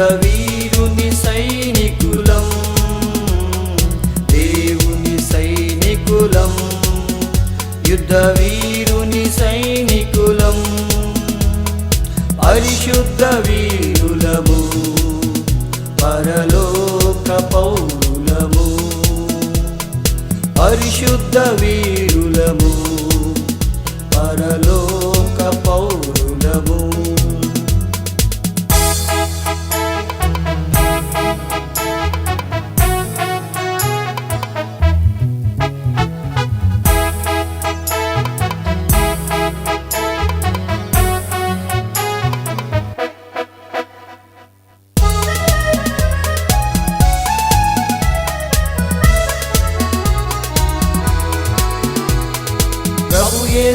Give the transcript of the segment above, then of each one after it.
యుద్ధ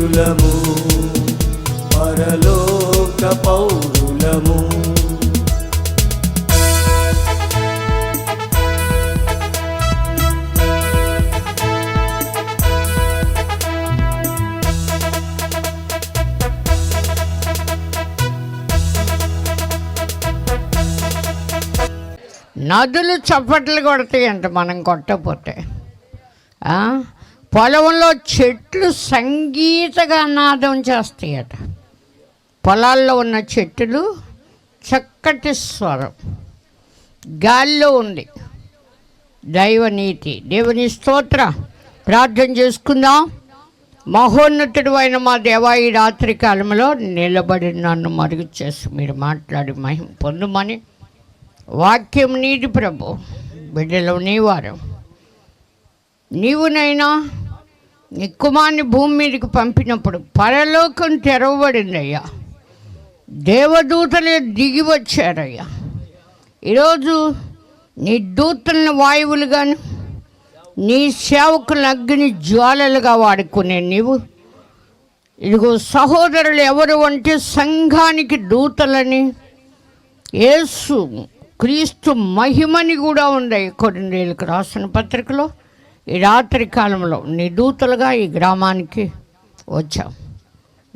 వీరులము పరలోక పౌరులము. నదులు చప్పట్లు కొడతాయంట మనం కొట్టపోతే పొలంలో చెట్లు సంగీతగానాదం చేస్తాయట. పొలాల్లో ఉన్న చెట్లు చక్కటి స్వరం. గాల్లో ఉంది. దైవనీతి. దేవుని స్తోత్ర. ప్రార్థన చేసుకుందాం. మహోన్నతుడు అయిన మా దేవా ఈ రాత్రి కాలంలో నిలబడి నన్ను మరుగు చేసి మీరు మాట్లాడి మహిం పొందుమని వాక్యం నీది ప్రభు. బిడ్డలు నీవారు. నీవునైనా నీ కుమార్ని భూమి మీదకి పంపినప్పుడు పరలోకం తెరవబడిందయ్యా. దేవదూతలే దిగి వచ్చారయ్యా. ఈరోజు నీ దూతలను వాయువులుగాను నీ సేవకులను అగ్ని జ్వాలలుగా వాడుకునే నీవు. ఇదిగో సహోదరులు ఎవరు అంటే సంఘానికి దూతలని యేసు క్రీస్తు మహిమని కూడా ఉన్నాయి కొన్నేళ్ళకి రాసిన పత్రికలో ఈ రాత్రి కాలంలో నిదూతలుగా ఈ గ్రామానికి వచ్చాం.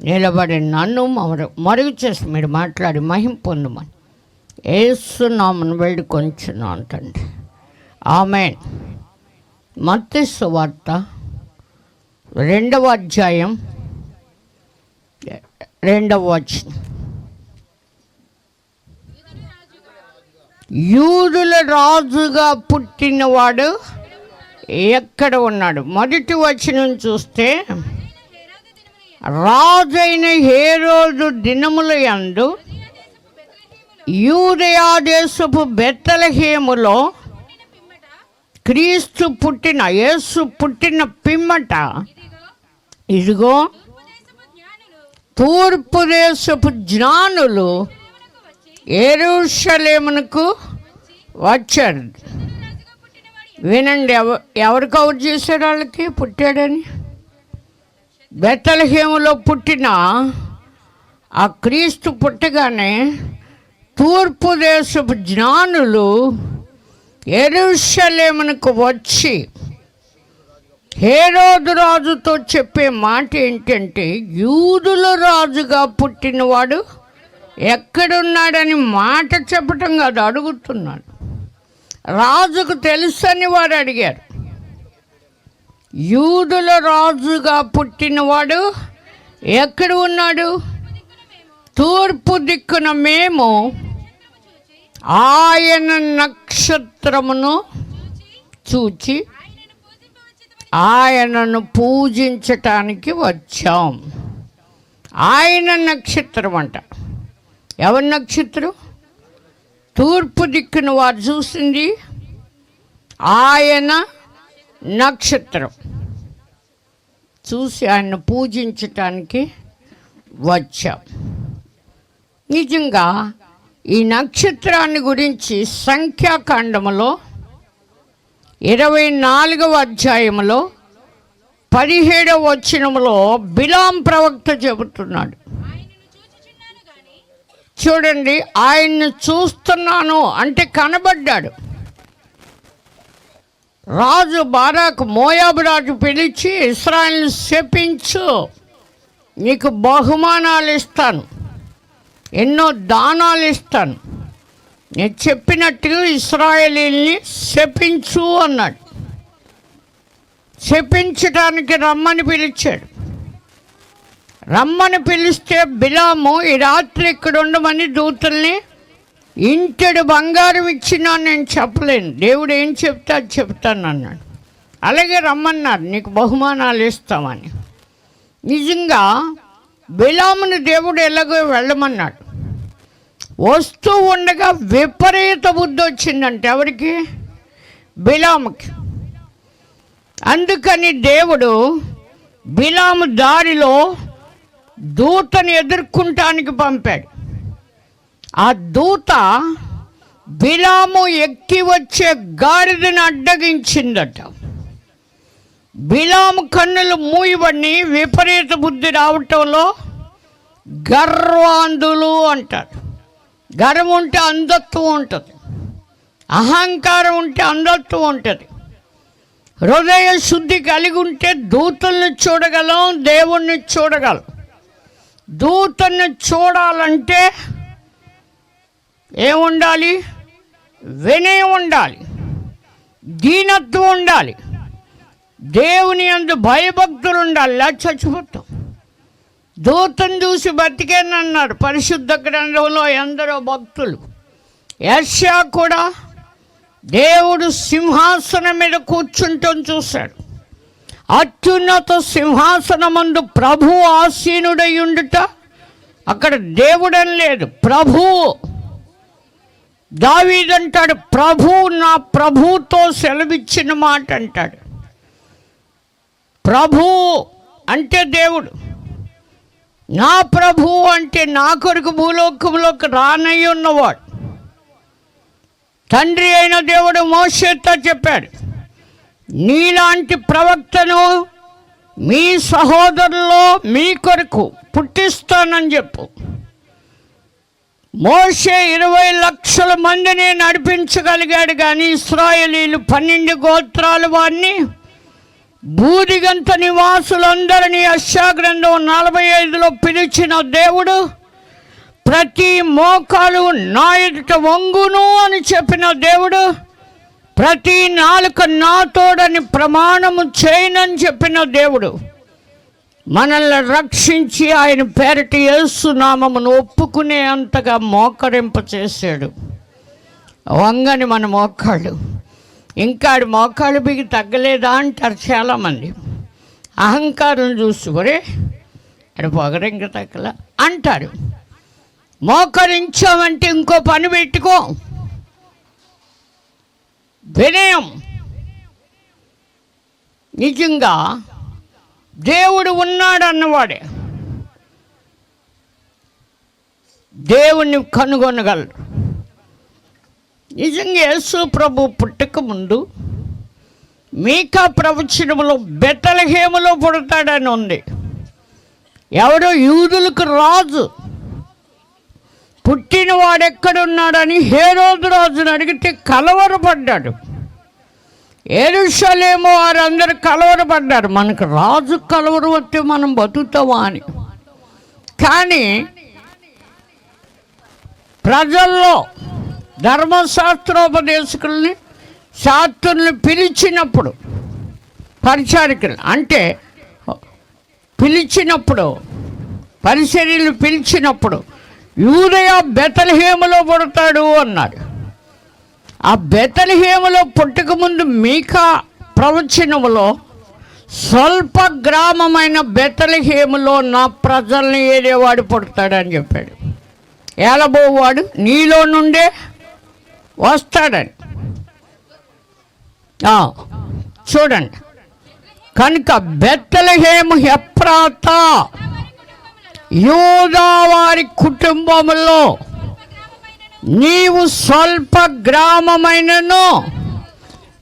నిలబడి నన్ను మరు మరుగు చేసి మీరు మాట్లాడి మహిం పొందమని. ఏసు వెళ్ళి కొంచెం అంటండి. ఆమె మత్తి సువార్త రెండవ అధ్యాయం రెండవ వచనం. యూదుల రాజుగా పుట్టినవాడు ఎక్కడ ఉన్నాడు? మొదటి వచనం చూస్తే రాజైన హేరోదు దినముల యందు యూదయాదేశపు బెత్తలహేములో క్రీస్తు పుట్టిన యేసు పుట్టిన పిమ్మట ఇదిగో తూర్పు దేశపు జ్ఞానులు ఎరుషలేమునకు వచ్చారు. వినండి ఎవ ఎవరు కవర్ చేశారు వాళ్ళకి? పుట్టాడని? బెత్తలహేములో పుట్టిన ఆ క్రీస్తు పుట్టగానే తూర్పు దేశపు జ్ఞానులు ఎరుషలేమునకు వచ్చి హేరోదు రాజుతో చెప్పే మాట ఏంటంటే యూదుల రాజుగా పుట్టినవాడు ఎక్కడున్నాడని మాట చెప్పటం కాదు అడుగుతున్నాడు. రాజుకు తెలుసని వాడు అడిగారు యూదుల రాజుగా పుట్టినవాడు ఎక్కడ ఉన్నాడు? తూర్పు దిక్కున మేము ఆయన నక్షత్రమును చూచి ఆయనను పూజించటానికి వచ్చాం. ఆయన నక్షత్రం అంట. ఎవరి నక్షత్రం? తూర్పు దిక్కును వారు చూసింది ఆయన నక్షత్రం. చూసి ఆయన పూజించటానికి వచ్చాం. నిజంగా ఈ నక్షత్రాన్ని గురించి సంఖ్యాకాండములో ఇరవై నాలుగవ అధ్యాయంలో పదిహేడవ వచనములో బిలాం ప్రవక్త చెబుతున్నాడు. చూడండి ఆయన్ని చూస్తున్నాను అంటే కనబడ్డాడు. రాజు బారాకు మోయాబు రాజు పిలిచి ఇస్రాయల్ని శపించు నీకు బహుమానాలు ఇస్తాను ఎన్నో దానాలు ఇస్తాను. నేను చెప్పినట్టుగా ఇస్రాయలీల్ని శపించు అన్నాడు. శపించటానికి రమ్మని పిలిచాడు. రమ్మని పిలిస్తే బిలాము ఈ రాత్రి ఇక్కడ ఉండమని దూతల్ని ఇంటెడు బంగారం ఇచ్చినా నేను చెప్పలేను. దేవుడు ఏం చెప్తా అది చెప్తాను అన్నాడు. అలాగే రమ్మన్నారు నీకు బహుమానాలు ఇస్తామని. నిజంగా బిలాముని దేవుడు ఎలాగో వెళ్ళమన్నాడు. వస్తూ ఉండగా విపరీత బుద్ధి వచ్చిందంటే ఎవరికి? బిలాముకి. అందుకని దేవుడు బిలాము దారిలో దూతని ఎదుర్కొంటానికి పంపాడు. ఆ దూత బిలాము ఎక్కి వచ్చే గాడిదని అడ్డగించిందట. బిలాము కన్నులు మూయబడి విపరీత బుద్ధి రావటంలో గర్వాంధులు అంటారు. గర్వం ఉంటే అంధత్వం ఉంటుంది. అహంకారం ఉంటే అంధత్వం ఉంటుంది. హృదయ శుద్ధి కలిగి ఉంటే దూతల్ని చూడగలం దేవుణ్ణి చూడగలం. దూతను చూడాలంటే ఏముండాలి? వినయం ఉండాలి. దీనత్వం ఉండాలి. దేవుని అందు భయభక్తులు ఉండాలి. ఇలా చచ్చిపోతాం. దూతను చూసి బతికేనన్నారు. పరిశుద్ధ గ్రంథంలో ఎందరో భక్తులు. యశ్యా కూడా దేవుడు సింహాసనం మీద కూర్చుంటం చూశాడు. అత్యున్నత సింహాసనమందు ప్రభు ఆసీనుడై ఉండుట అక్కడ దేవుడని లేదు. ప్రభు! దావీదంటాడు ప్రభు నా ప్రభుతో సెలవిచ్చిన మాట అంటాడు ప్రభు అంటే దేవుడు. నా ప్రభు అంటే నా కొరకు భూలోకంలోకి రానయ్యి ఉన్నవాడు తండ్రి అయిన దేవుడు మోషేతో చెప్పాడు నీలాంటి ప్రవక్తను మీ సహోదరులో మీ కొరకు పుట్టిస్తానని చెప్పు. మోషే ఇరవై లక్షల మందిని నడిపించగలిగాడు కానీ ఇస్రాయలీలు పన్నెండు గోత్రాలు వారిని బూదిగంత నివాసులందరినీ అశ్యాగ్రంథం నలభై ఐదులో పిలిచిన దేవుడు ప్రతి మోకాలు నా ఎదుట వంగును అని చెప్పిన దేవుడు ప్రతి నాలుక నాతోడని ప్రమాణము చేయనని చెప్పిన దేవుడు మనల్ని రక్షించి ఆయన పేరటి యేసునామమును ఒప్పుకునే అంతగా మోకరింప చేశాడు. వంగని మన మోకాళ్ళు. ఇంకా ఆడి మోకాళ్ళు బిగి తగ్గలేదా అంటారు చాలామంది. అహంకారం చూసి ఒరే ఆడ పొగరు ఇంకా తగ్గల అంటారు. మోకరించామంటే ఇంకో పని పెట్టుకో. వినయం. నిజంగా దేవుడు ఉన్నాడు అన్నవాడే దేవుణ్ణి కనుగొనగలరు నిజంగా యేసు ప్రభు పుట్టక ముందు మీకా ప్రవచనములో బెతలహేములో పుడతాడని ఉంది. ఎవడో యూదులకు రాజు. పుట్టినవాడు ఎక్కడున్నాడని హేరోదు రాజుని అడిగితే కలవరపడ్డాడు. ఏరుషలేమో వారందరూ కలవరపడ్డారు. మనకు రాజు కలవరు వస్తే మనం బతుకుతామా అని. కానీ ప్రజల్లో ధర్మశాస్త్రోపదేశకుల్ని శాస్త్రుల్ని పిలిచినప్పుడు పరిచారికలు అంటే పిలిచినప్పుడు పరిచర్యలు పిలిచినప్పుడు యూదయ బెతలహేమలో పుడతాడు అన్నాడు. ఆ బెతలహేమలో పుట్టకముందు మీకా ప్రవచనములో స్వల్ప గ్రామమైన బెతలహేములో నా ప్రజల్ని ఏలేవాడు పుడతాడని చెప్పాడు. ఏలబోవాడు నీలో నుండే వస్తాడని. చూడండి. కనుక బెత్తలహేము హెప్రాత యూదావారి కుటుంబంలో కుటుంబములో నీవు స్వల్ప గ్రామమైనను.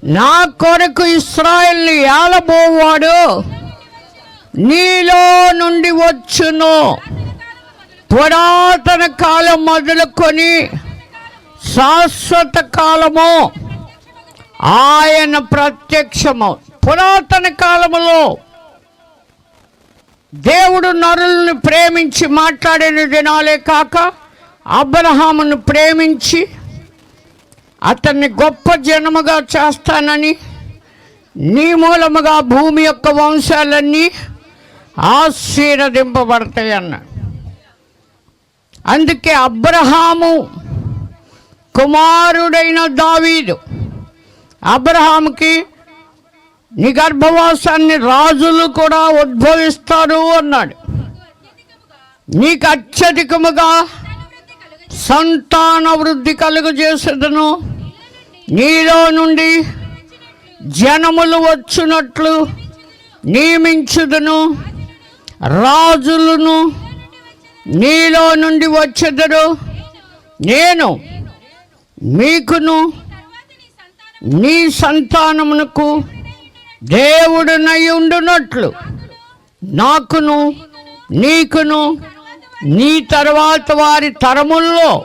నా కొరకు ఇస్రాయల్ని ఏలబోవాడు. నీలో నుండి వచ్చును. పురాతన కాలం మొదలుకొని శాశ్వత కాలము ఆయన ప్రత్యక్షము. పురాతన కాలములో దేవుడు నరులను ప్రేమించి మాట్లాడిన దినాలే కాక అబ్రహామును ప్రేమించి అతన్ని గొప్ప జనముగా చేస్తానని నీ మూలముగా భూమి యొక్క వంశాలన్నీ ఆశీర్వదింపబడతాయి అందుకే అబ్రహాము కుమారుడైన దావీదు. అబ్రహాముకి నీ గర్భవాసాన్ని రాజులు కూడా ఉద్భవిస్తారు అన్నాడు. నీకు అత్యధికముగా సంతాన వృద్ధి కలుగజేసేదను నీలో నుండి జనములు వచ్చినట్లు నియమించుదును. రాజులను నీలో నుండి వచ్చేదరు. నేను మీకును నీ సంతానమునకు దేవుడునై ఉండునట్లు. నాకును నీకును నీ తర్వాత వారి తరముల్లో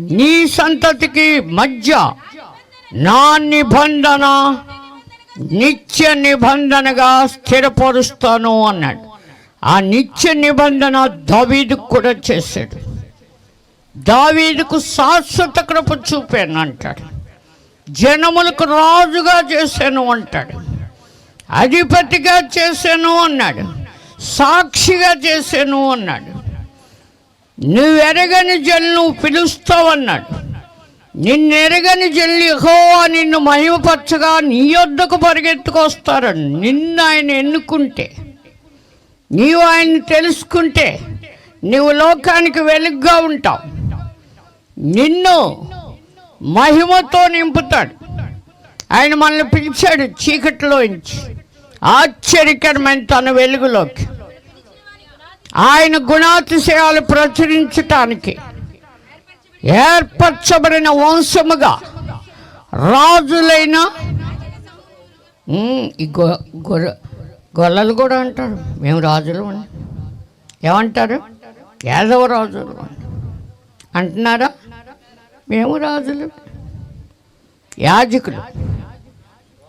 నీ సంతతికి మధ్య నా నిబంధన నిత్య నిబంధనగా స్థిరపరుస్తాను అన్నాడు. ఆ నిత్య నిబంధన దావీదుకు కూడా చేశాడు. దావీదుకు శాశ్వత కృప చూపాను అంటాడు. జనములకు రాజుగా చేశాను అంటాడు. అధిపతిగా చేశాను అన్నాడు. సాక్షిగా చేశాను అన్నాడు. నువ్వు ఎరగని నువ్వు పిలుస్తావన్నాడు నిన్నెరగని జల్లి యెహోవా నిన్ను మహిమపరచగా నీ యొద్దకు పరిగెత్తుకొస్తారని నిన్ను ఆయన ఎన్నుకుంటే నీవు ఆయన్ని తెలుసుకుంటే నీవు లోకానికి వెలుగ్గా ఉంటావు. నిన్ను మహిమతో నింపుతాడు. ఆయన మనల్ని పిలిచాడు చీకటిలోంచి ఆశ్చర్యకరమైన తన వెలుగులోకి. ఆయన గుణాతిశయాలు ప్రచురించటానికి ఏర్పరచబడిన వంశముగా రాజులైన ఈ గొ గొల్లలు కూడా అంటారు. మేము రాజులు అని. ఏమంటారు? యాదవ రాజులు అంటున్నారా? మేము రాజులు. యాజకులు.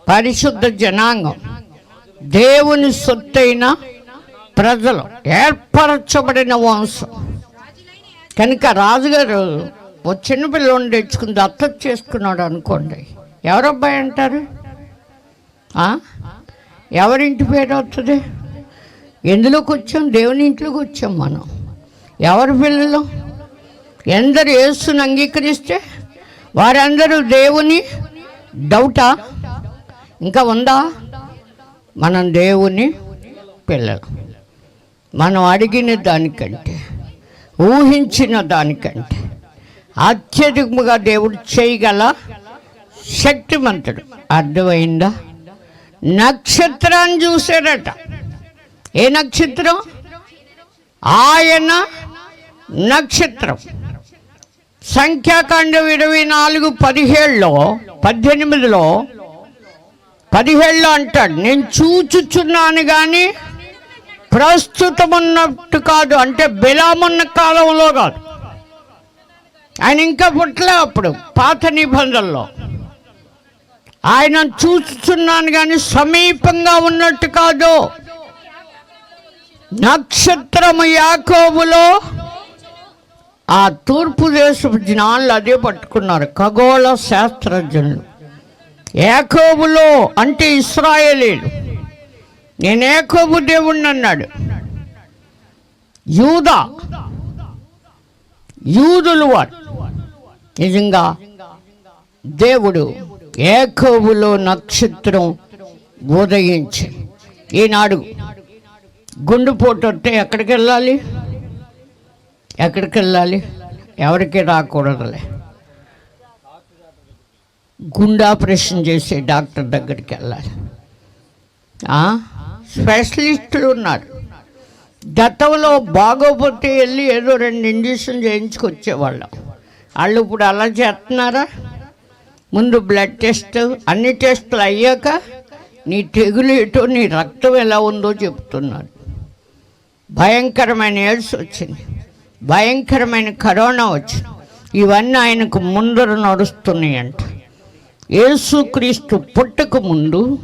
పరిశుద్ధ జనాంగం. దేవుని సొత్తైన ప్రజలు ఏర్పరచబడిన వంశం. కనుక రాజుగారు ఓ చిన్నపిల్లని తెచ్చుకుని దత్తత చేసుకున్నాడు అనుకోండి. ఎవరబ్బాయి అంటారు? ఎవరింటి పేరు వస్తుంది ఎందులోకి వచ్చాం? దేవుని ఇంట్లోకి వచ్చాం మనం. ఎవరి పిల్లలు? ఎందరు యేసుని అంగీకరిస్తే వారందరూ దేవుని డౌటా? ఇంకా ఉందా? మనం దేవుని పిల్లలు. మనం అడిగిన దానికంటే ఊహించిన దానికంటే అత్యధికముగా దేవుడు చేయగల శక్తిమంతుడు. అర్థమైందా? నక్షత్రాన్ని చూశాడట. ఏ నక్షత్రం? ఆయన నక్షత్రం. సంఖ్యాకాండం ఇరవై నాలుగు పదిహేడులో పద్దెనిమిదిలో పదిహేళ్ళు అంటాడు. నేను చూచుచున్నాను కానీ ప్రస్తుతం ఉన్నట్టు కాదు. అంటే బిలామున్న కాలంలో కాదు. ఆయన ఇంకా పుట్టలే అప్పుడు పాత నిబంధనలో. ఆయన చూస్తున్నాను కానీ సమీపంగా ఉన్నట్టు కాదు. నక్షత్రము యాకోబులో ఆ తూర్పు దేశపు జ్ఞానులు అదే పట్టుకున్నారు. ఖగోళ శాస్త్రజ్ఞులు. ఏకోబులో అంటే ఇస్రాయేలీలు. నేను ఏకోబు దేవుణ్ణి అన్నాడు. యూదా. యూదులు వాడు నిజంగా దేవుడు ఏకోబులో నక్షత్రం ఉదయించి ఈనాడు గుండెపోటు వస్తే ఎక్కడికి వెళ్ళాలి? ఎక్కడికి వెళ్ళాలి? ఎవరికి రాకూడదులే. గుండె ఆపరేషన్ చేసే డాక్టర్ దగ్గరికి వెళ్ళాలి. స్పెషలిస్టులు ఉన్నారు. గతంలో బాగోపోతే వెళ్ళి ఏదో రెండు ఇంజక్షన్ చేయించుకొచ్చేవాళ్ళం. వాళ్ళు ఇప్పుడు అలా చేస్తున్నారా? ముందు బ్లడ్ టెస్ట్ అన్ని టెస్టులు అయ్యాక నీ తెగులు ఏటో నీ రక్తం ఎలా ఉందో చెప్తున్నారు. భయంకరమైన ఎయిడ్స్ వచ్చింది భయంకరమైన కరోనా వచ్చింది. ఇవన్నీ ఆయనకు ముందర నడుస్తున్నాయంట. యేసుక్రీస్తు పుట్టక ముందు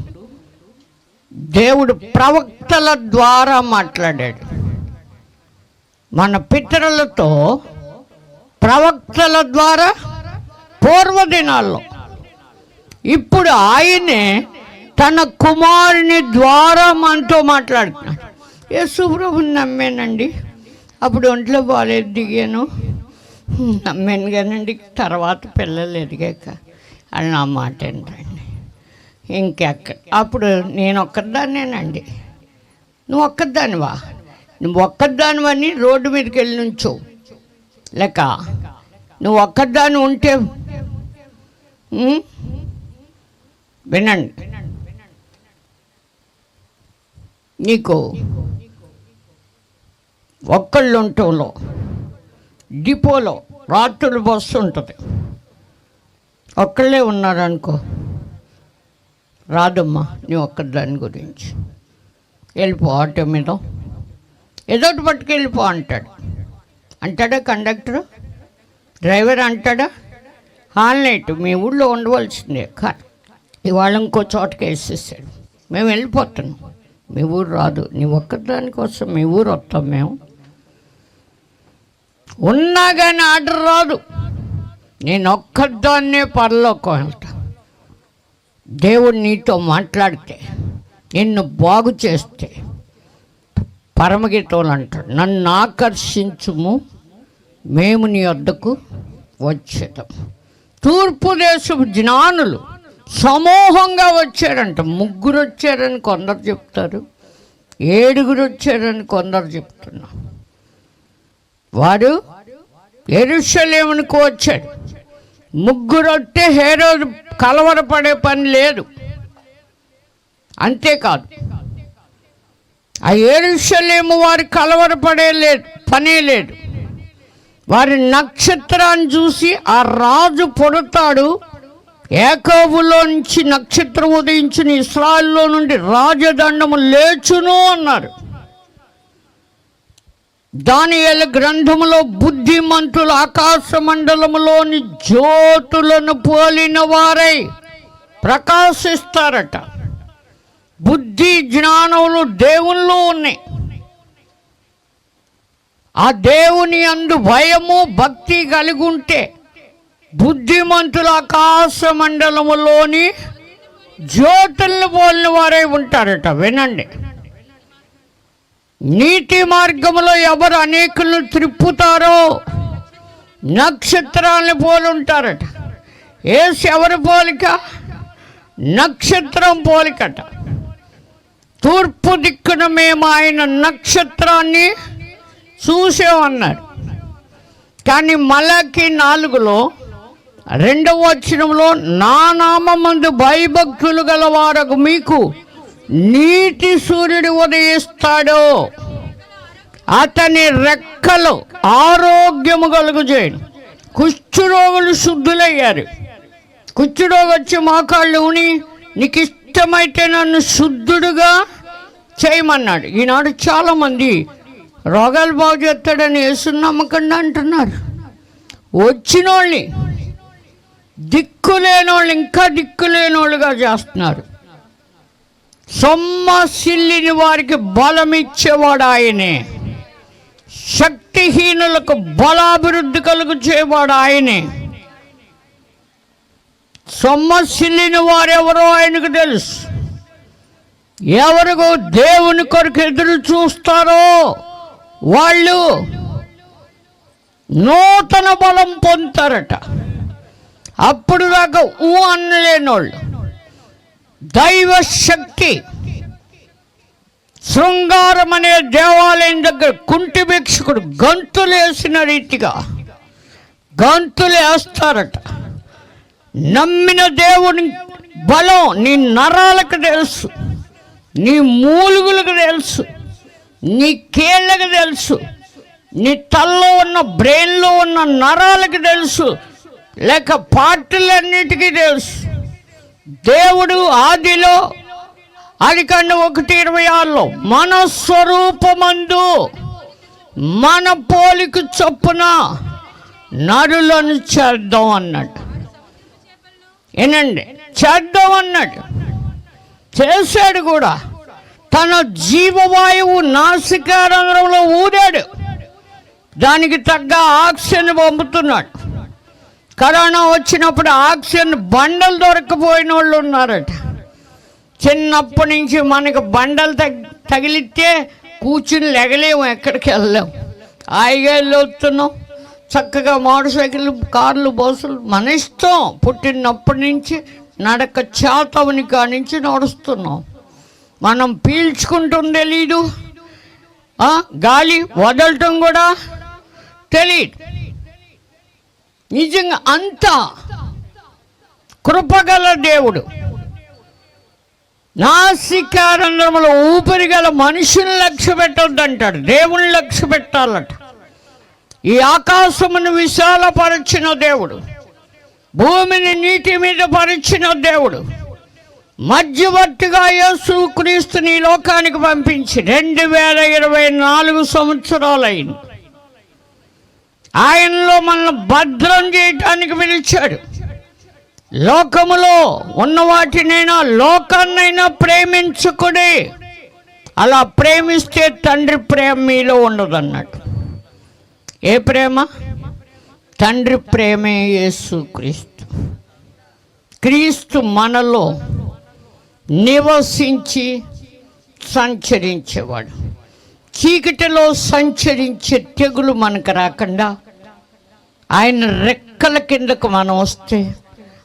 దేవుడు ప్రవక్తల ద్వారా మాట్లాడాడు. మన పితరులతో ప్రవక్తల ద్వారా పూర్వదినాల్లో ఇప్పుడు ఆయనే తన కుమారుని ద్వారా మనతో మాట్లాడుతున్నాడు. యేసుప్రభుని నమ్మానండి. అప్పుడు ఒంట్లో బాగాలేదు దిగాను. నమ్మాను కానండి తర్వాత పిల్లలు ఎదిగాక. అని నా మాట ఏంటండి? ఇంకెక్క అప్పుడు నేను ఒక్కదాన్నేనండి. నువ్వు ఒక్కదానివా? నువ్వు ఒక్కదానివని రోడ్డు మీదకి వెళ్ళి నుంచో. లేక నువ్వు ఒక్కదాని ఉంటే వినండి. నీకు ఒక్కళ్ళు ఉండటంలో డిపోలో రాత్రులు బస్సు ఉంటుంది ఒక్కళ్ళే ఉన్నారనుకో. రాదమ్మా నీ ఒక్క దాని గురించి. వెళ్ళిపో ఆటో మీద. ఏదోటి పట్టుకెళ్ళిపో అంటాడు. అంటాడా కండక్టర్? డ్రైవర్ అంటాడా? హాల్నైట్ మీ ఊళ్ళో ఉండవలసిందే. కార్ ఇవాళ ఇంకో చోటకి వేసేసాడు. మేము వెళ్ళిపోతున్నాం. మీ ఊరు రాదు. నీ ఒక్కదానికోసం మీ ఊరు వస్తాం మేము. ఉన్నా కానీ ఆర్డర్ రాదు. నేను ఒక్కదాన్నే పరలోకం వెళ్తా దేవుడు నీతో మాట్లాడితే నిన్ను బాగు చేస్తే పరమగీతం అంటాడు నన్ను ఆకర్షించుము మేము నీ వద్దకు వచ్చేదాం. తూర్పు దేశపు జ్ఞానులు సమూహంగా వచ్చారంట. ముగ్గురు వచ్చారని కొందరు చెప్తారు ఏడుగురు వచ్చారని కొందరు చెప్తున్నారు. వారు ఎరుషలేమునికి వచ్చాడు. ముగ్గురొట్టే వస్తే కలవరపడే పని లేదు. అంతేకాదు ఆ ఎరుషలేము వారి కలవరపడే లేదు పనే లేదు. వారి నక్షత్రాన్ని చూసి ఆ రాజు పొడతాడు ఏకోబులో నుంచి నక్షత్రం ఉదయించిన ఇస్రాయల్లో నుండి రాజదండము లేచును అన్నారు. దానియేలు గ్రంథములో బుద్ధిమంతులు ఆకాశ మండలములోని జ్యోతులను పోలిన వారై ప్రకాశిస్తారట. బుద్ధి జ్ఞానములు దేవుల్లో ఉన్నాయి. ఆ దేవుని అందు భయము భక్తి కలిగి ఉంటే బుద్ధిమంతులు ఆకాశ మండలములోని జ్యోతులను పోలిన వారై ఉంటారట. వినండి. నీతి మార్గంలో ఎవరు అనేకులను త్రిప్పుతారో నక్షత్రాన్ని పోలుంటారట. ఏసు ఎవరి పోలిక? నక్షత్రం పోలికట. తూర్పు దిక్కున మేము ఆయన నక్షత్రాన్ని చూసామన్నారు కానీ మలకి నాలుగులో రెండవ వచనంలో నా నామందు భయభక్తులు గలవారకు మీకు. నీటి సూర్యుడు ఉదయిస్తాడు అతని రెక్కలు ఆరోగ్యము కలుగు చేయండి. కుష్ఠురోగులు శుద్ధులయ్యారు. కుష్ఠురోగు వచ్చి మోకాళ్ళు ఉని నీకు ఇష్టమైతే నన్ను శుద్ధుడుగా చేయమన్నాడు. ఈనాడు చాలామంది రోగాలు బాగు చేస్తాడని యేసుని అంటున్నారు. వచ్చినోళ్ళని దిక్కు లేనోళ్ళు ఇంకా దిక్కు లేనోళ్ళుగా చేస్తున్నారు. సొమ్మసిల్లిని వారికి బలమిచ్చేవాడు ఆయనే. శక్తిహీనులకు బలాభివృద్ధి కలుగు చేయవాడు ఆయనే సొమ్మసిల్లిన వారెవరో ఆయనకు తెలుసు. ఎవరికో దేవుని కొరకు ఎదురు చూస్తారో వాళ్ళు నూతన బలం పొందుతారట. అప్పుడు దాకా ఊ అనలేని వాళ్ళు శక్తి శృంగారం అనే దేవాలయం దగ్గర కుంటి భిక్షకుడు గంతులు వేసిన రీతిగా గంతులు వేస్తారట. నమ్మిన దేవుని బలం నీ నరాలకు తెలుసు నీ మూలుగులకు తెలుసు నీ కీళ్ళకు తెలుసు నీ తల్లో ఉన్న బ్రెయిన్లో ఉన్న నరాలకు తెలుసు లేక పార్టీలన్నిటికీ తెలుసు. దేవుడు ఆదిలో అదికన్నా ఒకటి ఇరవై ఆరులో మన స్వరూపమందు మన పోలిక చొప్పున నరులను చేద్దాం అన్నాడు. ఏనండి చేద్దాం అన్నాడు. చేశాడు కూడా. తన జీవవాయువు నాసికారంధ్రంలో ఊడాడు దానికి తగ్గ ఆక్సిజన్ పంపుతున్నాడు. కరోనా వచ్చినప్పుడు ఆక్సిజన్ బండలు దొరకపోయిన వాళ్ళు ఉన్నారట. చిన్నప్పటి నుంచి మనకు బండలు తగిలితే కూర్చుని లెగలేము ఎక్కడికి వెళ్ళలేము. హాయిగా వెళ్ళి వస్తున్నాం. చక్కగా మోటార్ సైకిల్ కార్లు బస్సులు మన ఇష్టం. పుట్టినప్పటి నుంచి నడక చేతవుని కానించి నడుస్తున్నాం. మనం పీల్చుకుంటుంది తెలీదు. గాలి వదలటం కూడా తెలియదు నిజంగా అంతా కృపగల దేవుడు. నాసికారంధ్రములో ఊపిరి గల మనుషుని లక్ష్య పెట్టొద్దంటాడు. దేవుని లక్ష్య పెట్టాలట. ఈ ఆకాశమును విశాలపరిచిన దేవుడు. భూమిని నీటి మీద పరిచిన దేవుడు. మధ్యవర్తిగా యేసు క్రీస్తుని లోకానికి పంపించి రెండు వేల ఇరవై నాలుగు సంవత్సరాలైంది. ఆయనలో మనల్ని భద్రం చేయటానికి పిలిచాడు. లోకములో ఉన్న వాటినైనా లోకాన్నైనా ప్రేమించుకుని అలా ప్రేమిస్తే తండ్రి ప్రేమ మీలో ఉండదు అన్నట్టు ఏ ప్రేమ? తండ్రి ప్రేమే యేసు క్రీస్తు. క్రీస్తు మనలో నివసించి సంచరించేవాడు. చీకటిలో సంచరించే తెగులు మనకు రాకుండా ఆయన రెక్కల కిందకు మనం వస్తే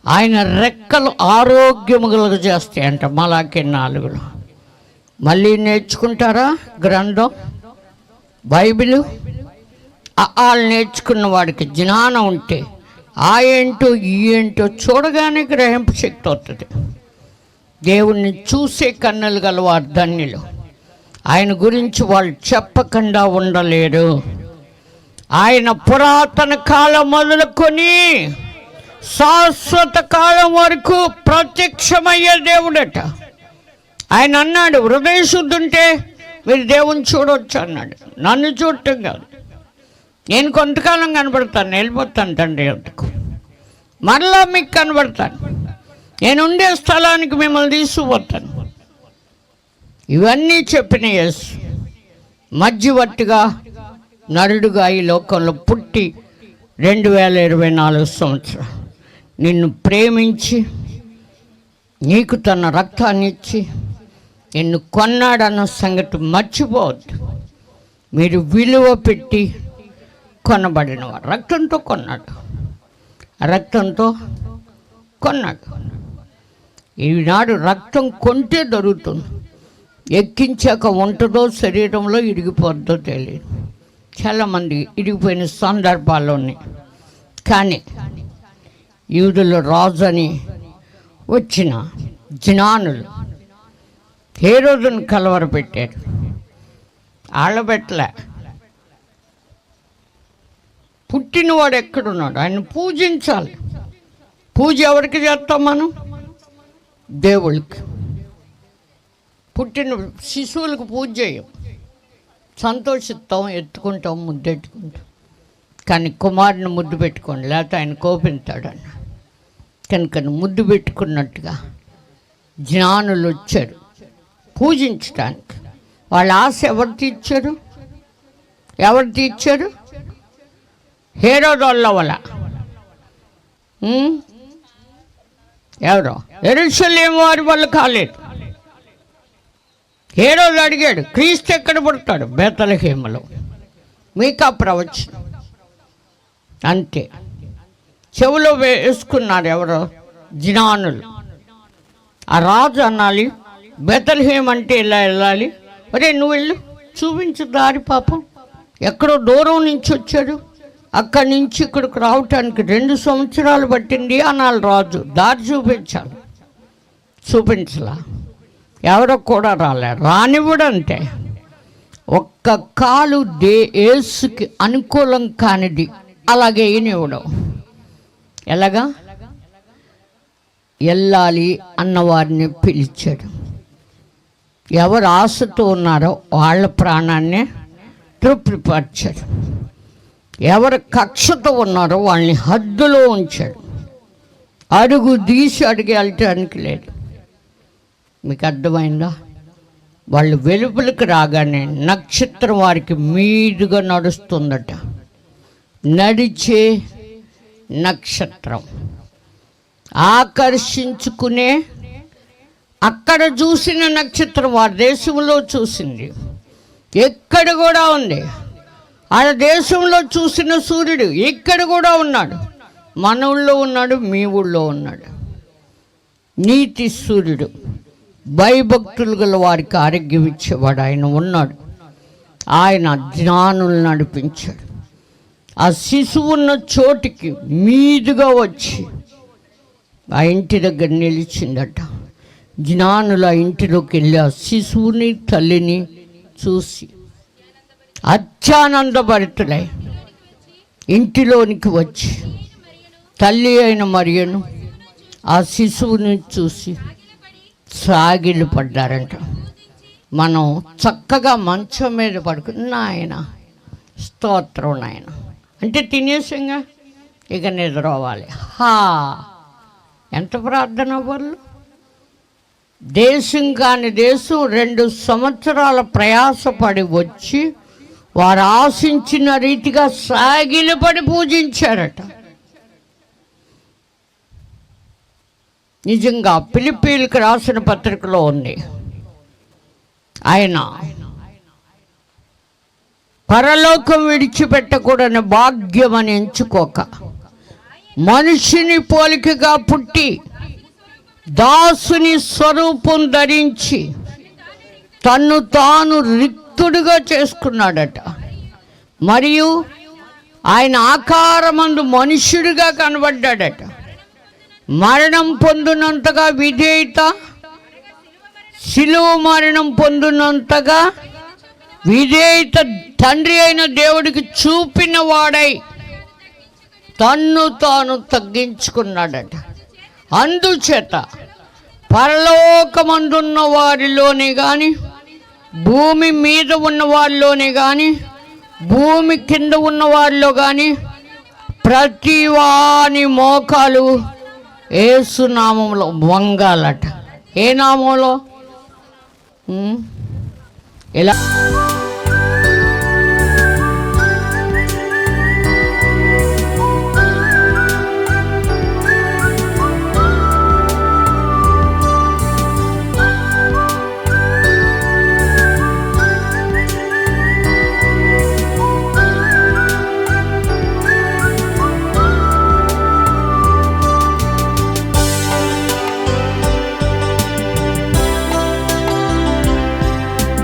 ఆయన రెక్కలు ఆరోగ్యములుగా చేస్తాయంట. చేస్తాయి అంట మలాకి నాలుగులో. మళ్ళీ నేర్చుకుంటారా గ్రంథం? బైబిలు? వాళ్ళు నేర్చుకున్న వాడికి జ్ఞానం ఉంటే ఆ ఏంటో ఈ ఏంటో చూడగానే గ్రహింపు శక్తి అవుతుంది దేవుణ్ణి చూసే కన్నులు గలవారు ధన్యులు. ఆయన గురించి వాళ్ళు చెప్పకుండా ఉండలేరు. ఆయన పురాతన కాలం మొదలుకొని శాశ్వత కాలం వరకు ప్రత్యక్షమయ్యే దేవుడట. ఆయన అన్నాడు హృదయ శుద్ధి ఉంటే మీరు దేవుని చూడొచ్చు అన్నాడు. నన్ను చూడటం కాదు. నేను కొంతకాలం కనబడతాను వెళ్ళిపోతాను తండ్రి వద్దకు. మరలా మీకు కనబడతాను. నేను ఉండే స్థలానికి మిమ్మల్ని తీసుకుపోతాను. ఇవన్నీ చెప్పిన యేసు మధ్యవర్తిగా నరుడుగా ఈ లోకంలో పుట్టి రెండు వేల ఇరవై నాలుగు సంవత్సరం నిన్ను ప్రేమించి నీకు తన రక్తాన్ని ఇచ్చి నిన్ను కొన్నాడన్న సంగతి మర్చిపోవద్దు. మీరు విలువ పెట్టి కొనబడినవారు రక్తంతో కొన్నాడు. రక్తంతో కొన్నాడు. ఈనాడు రక్తం కొంటే దొరుకుతుంది. ఎక్కించాక ఉంటుందో శరీరంలో ఇరిగిపోద్దో తెలియదు. చాలామంది ఇరిగిపోయిన సందర్భాలు ఉన్నాయి కానీ యూదుల రాజని వచ్చిన జ్ఞానులు ఏ రోజును కలవరపెట్టారు ఆళ్ళబెట్టలే పుట్టినవాడు ఎక్కడున్నాడు? ఆయన పూజించాలి. పూజ ఎవరికి చేస్తాం మనం? దేవుళ్ళకి. పుట్టిన శిశువులకు పూజ చేయం. సంతోషిస్తాం ఎత్తుకుంటాం ముద్దెట్టుకుంటాం. కానీ కుమారుని ముద్దు పెట్టుకోండి లేకపోతే ఆయన కోపించాడన్న కనుక ముద్దు పెట్టుకున్నట్టుగా జ్ఞానులు వచ్చారు. పూజించడానికి వాళ్ళ ఆశ ఎవరు తీర్చారు? ఎవరు తీర్చారు? హేరోదోళ్ళ వల్ల ఎవరో? ఎరుసలేం వారి వల్ల కాలేదు. ఏ రోజు అడిగాడు క్రీస్తు ఎక్కడ పుడతాడు? బేతలహేమలో. మీకా ప్రవచనం. అంతే. చెవులో వేసుకున్నారు ఎవరో? జ్ఞానులు ఆ రాజు అనాలి బెతల్హేమ్ అంటే ఇలా వెళ్ళాలి? ఒరే నువ్వు వెళ్ళు చూపించు దారి పాపం. ఎక్కడో దూరం నుంచి వచ్చాడు. అక్కడి నుంచి ఇక్కడికి రావటానికి రెండు సంవత్సరాలు పట్టింది అనాలి రాజు. దారి చూపించాలి. చూపించలా? ఎవరో కూడా రాలే రానివ్వడంటే ఒక్క కాలు దే ఏసుకి అనుకూలం కానిది అలాగే ఈయనివ్వడం. ఎలాగా? వెళ్ళాలి అన్నవారిని పిలిచాడు. ఎవరు ఆశతో ఉన్నారో వాళ్ళ ప్రాణాన్ని తృప్తిపరిచాడు. ఎవరు కక్షతో ఉన్నారో వాళ్ళని హద్దులో ఉంచాడు. అడుగు తీసి అడిగి వెళ్ళటానికి లేదు. మీకు అర్థమైందా? వాళ్ళు వెలుపలికి రాగానే నక్షత్రం వారికి మీదుగా నడుస్తుందట. నడిచే నక్షత్రం. ఆకర్షించుకునే అక్కడ చూసిన నక్షత్రం వారి దేశంలో చూసింది. ఎక్కడ కూడా ఉంది. ఆ దేశంలో చూసిన సూర్యుడు ఇక్కడ కూడా ఉన్నాడు. మన ఊళ్ళో ఉన్నాడు మీ ఊళ్ళో ఉన్నాడు. నీతి సూర్యుడు. భయభక్తులు గల వారికి ఆరోగ్యం ఇచ్చేవాడు ఆయన ఉన్నాడు. ఆయన జ్ఞానులు నడిపించాడు. ఆ శిశువు ఉన్న చోటికి మీదుగా వచ్చి ఆ ఇంటి దగ్గర నిలిచిందట. జ్ఞానులు ఆ ఇంటిలోకి వెళ్ళి ఆ శిశువుని తల్లిని చూసి అత్యానందభరితులై ఇంటిలోనికి వచ్చి తల్లి అయిన మరియను ఆ శిశువుని చూసి సాగిలు పడ్డారంట. మనం చక్కగా మంచం మీద పడుకుని నాయన స్తోత్రం నాయన. అంటే తినేసంగా ఇక నిద్రపోవాలి. హా! ఎంత ప్రార్థన వాళ్ళు? దేశం కాని దేశం రెండు సంవత్సరాల ప్రయాసపడి వచ్చి వారు ఆశించిన రీతిగా సాగిలపడి పూజించారట. నిజంగా పిలిపీలకు రాసిన పత్రికలో ఉంది. ఆయన పరలోకం విడిచిపెట్టకూడని భాగ్యం అని ఎంచుకోక మనిషిని పోలికగా పుట్టి దాసుని స్వరూపం ధరించి తన్ను తాను రిక్తుడుగా చేసుకున్నాడట. మరియు ఆయన ఆకారమందు మనుష్యుడిగా కనబడ్డాడట. మరణం పొందినంతగా విజేత శిలువ మరణం పొందినంతగా విజేత తండ్రి అయిన దేవుడికి చూపిన వాడై తన్ను తాను తగ్గించుకున్నాడట. అందుచేత పరలోకమందున్న వారిలోనే కానీ భూమి మీద ఉన్న వారిలోనే కానీ భూమి కింద ఉన్న వారిలో కానీ ప్రతి వాని మోకాలు ఏసు నామంలో వంగాలట. ఏ నామంలో? ఎలా?